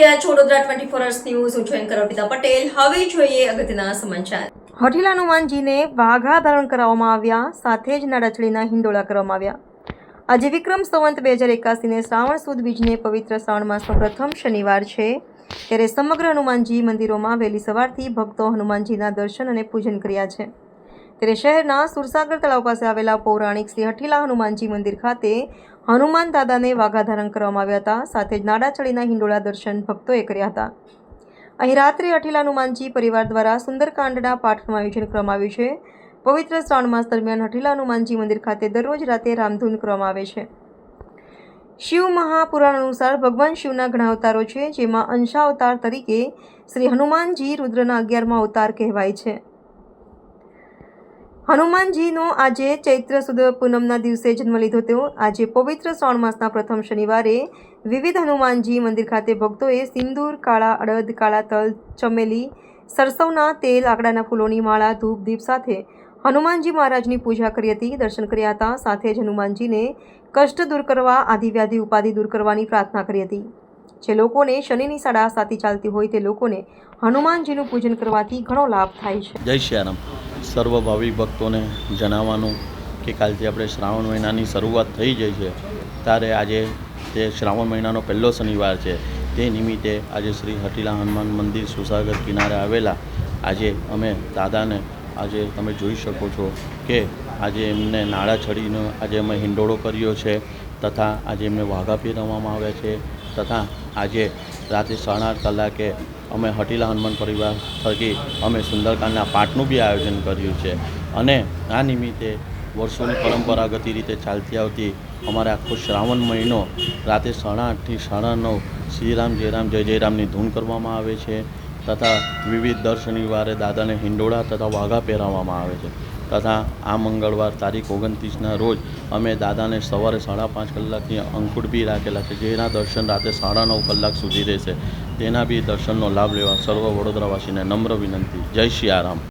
રહ્યા છો Vadodara twenty four hours news હું છું એન્કર પટેલ. હવે જોઈએ અગત્યના સમાચાર. હઠીલા હનુમાનજીને વાઘા ધારણ કરાવવામાં આવ્યા, સાથે જ નાડાચડીના હિંડોળા કરવામાં આવ્યા. આજે વિક્રમ સંવંત બે હજાર એકાસીને શ્રાવણ સુદ બીજને પવિત્ર શ્રાવણ માસનો પ્રથમ શનિવાર છે, ત્યારે સમગ્ર હનુમાનજી મંદિરોમાં વહેલી સવારથી ભક્તો હનુમાનજીના દર્શન અને પૂજન કર્યા છે. ત્યારે શહેરના સુરસાગર તળાવ પાસે આવેલા પૌરાણિક શ્રી હઠીલા હનુમાનજી મંદિર ખાતે હનુમાન દાદાને વાઘા ધારણ કરવામાં આવ્યા હતા. સાથે જ નાડાચડીના હિંડોળા દર્શન ભક્તોએ કર્યા હતા. અહીં રાત્રે હઠીલા હનુમાનજી પરિવાર દ્વારા સુંદરકાંડના પાઠનું આયોજન કરવામાં આવ્યું છે. પવિત્ર શ્રાવણ માસ દરમિયાન હઠીલા હનુમાનજી મંદિર ખાતે દરરોજ રાતે રામધૂન કરવામાં આવે છે. શિવ મહાપુરાણ અનુસાર ભગવાન શિવના ઘણા અવતારો છે, જેમાં અંશા અવતાર તરીકે શ્રી હનુમાનજી રુદ્રના અગિયારમાં અવતાર કહેવાય છે. હનુમાનજીનો આજે ચૈત્ર સુદ પૂનમના દિવસે જન્મ લીધો તેઓ. આજે પવિત્ર શ્રાવણ માસના પ્રથમ શનિવારે વિવિધ હનુમાનજી મંદિર ખાતે ભક્તોએ સિંદૂર, કાળા અડદ, કાળા તલ, ચમેલી, સરસવના તેલ, આકડાના ફૂલોની માળા, ધૂપ, દીપ સાથે હનુમાનજી મહારાજની પૂજા કરી હતી. દર્શન કર્યા હતા. સાથે જ હનુમાનજીને કષ્ટ દૂર કરવા આધિવ્યાધિ ઉપાધિ દૂર કરવાની પ્રાર્થના કરી હતી. જે લોકોને શનિની સાડા સાતી ચાલતી હોય તે લોકોને હનુમાનજીનું પૂજન કરવાથી ઘણો લાભ થાય છે. જય શ્રીરામ સર્વ ભક્તોને જણાવવાનું કે કાલથી આપણે શ્રાવણ મહિનાની શરૂઆત થઈ જાય છે. ત્યારે આજે તે શ્રાવણ મહિનાનો પહેલો શનિવાર છે. તે નિમિત્તે આજે શ્રી હટીલા હનુમાન મંદિર સુસાગર કિનારે આવેલા આજે અમે દાદાને આજે તમે જોઈ શકો છો કે આજે એમને નાળા છડીનો આજે અમે હિંડોળો કર્યો છે તથા આજે એમને વાઘા ફેરવવામાં આવ્યા છે. તથા આજે રાત્રે સાડા આઠ કલાકે અમે હટીલા હનુમાન પરિવાર થકી અમે સુંદરકાંડના પાઠનું બી આયોજન કર્યું છે. અને આ નિમિત્તે વર્ષોની પરંપરાગત રીતે ચાલતી આવતી અમારે આખો શ્રાવણ મહિનો રાતે સાડા આઠથી સાડા નવ શ્રીરામ, જયરામ, જય જયરામની ધૂન કરવામાં આવે છે. તથા વિવિધ દર શનિવારે દાદાને હિંડોળા તથા વાઘા પહેરાવવામાં આવે છે. તથા આ મંગળવાર તારીખ ઓગણત્રીસના રોજ અમે દાદાને સવારે સાડા પાંચ કલાકની અંકુટ બી રાખેલા છે, જેના દર્શન રાતે સાડા નવ કલાક સુધી રહેશે. તેના બી દર્શનનો લાભ લેવા સર્વ વડોદરાવાસીને નમ્ર વિનંતી. જય શ્રી આરામ.